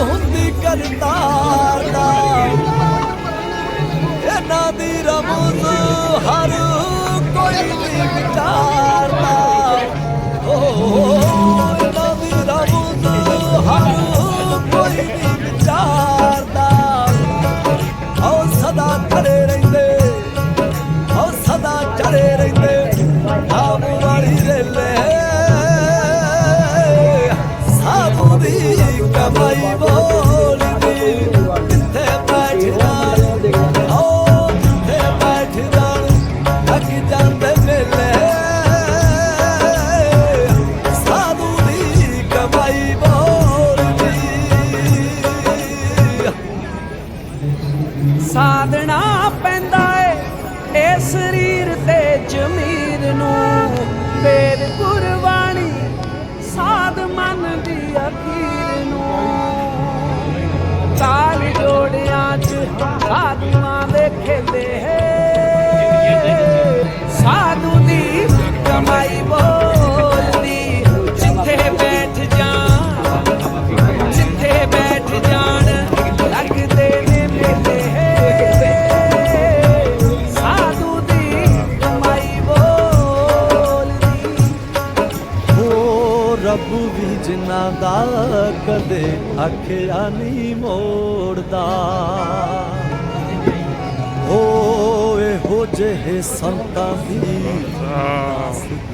ਹੁੰਦੀ ਕਰਤਾਰ ਦਾ। ਇਹਨਾਂ ਦੀ ਹਰ ਕੋਈ ਨਹੀਂ ਵਿਚਾਰਦਾ ਓ ਇਹਨਾਂ ਦੀ ਰਮਜ਼ ਹਰ ਕੋਈ ਨਹੀਂ ਵਿਚਾਰਦਾ ਓ ਸਦਾ ਖੜੇ ਰਹਿੰਦੇ ਓ ਸਦਾ ਚੜੇ ਰਹਿੰਦੇ। ਦੀ ਕਮਾਈ ਬੋਲਦੀ ਕਿੱਥੇ ਬੈਠ ਓ ਕਿੱਥੇ ਬੈਠ ਜਾਣ ਜਾਂਦੇ ਮੇਲੇ ਸਾਧੂ ਦੀ ਕਮਾਈ ਬੋਲਦੀ ਸਾਧਣਾ ਪੈਂਦਾ ਏ ਇਹ ਸਰੀਰ ਤੇ ਜ਼ਮੀਰ ਨੂੰ। Hot. ਰੱਬ ਵੀ ਜਿਨ੍ਹਾਂ ਦਾ ਕਦੇ ਆਖਿਆ ਨਹੀਂ ਮੋੜਦਾ। ਓ ਇਹੋ ਜਿਹੇ ਸੰਤਾਂ ਦੀ ਦੀ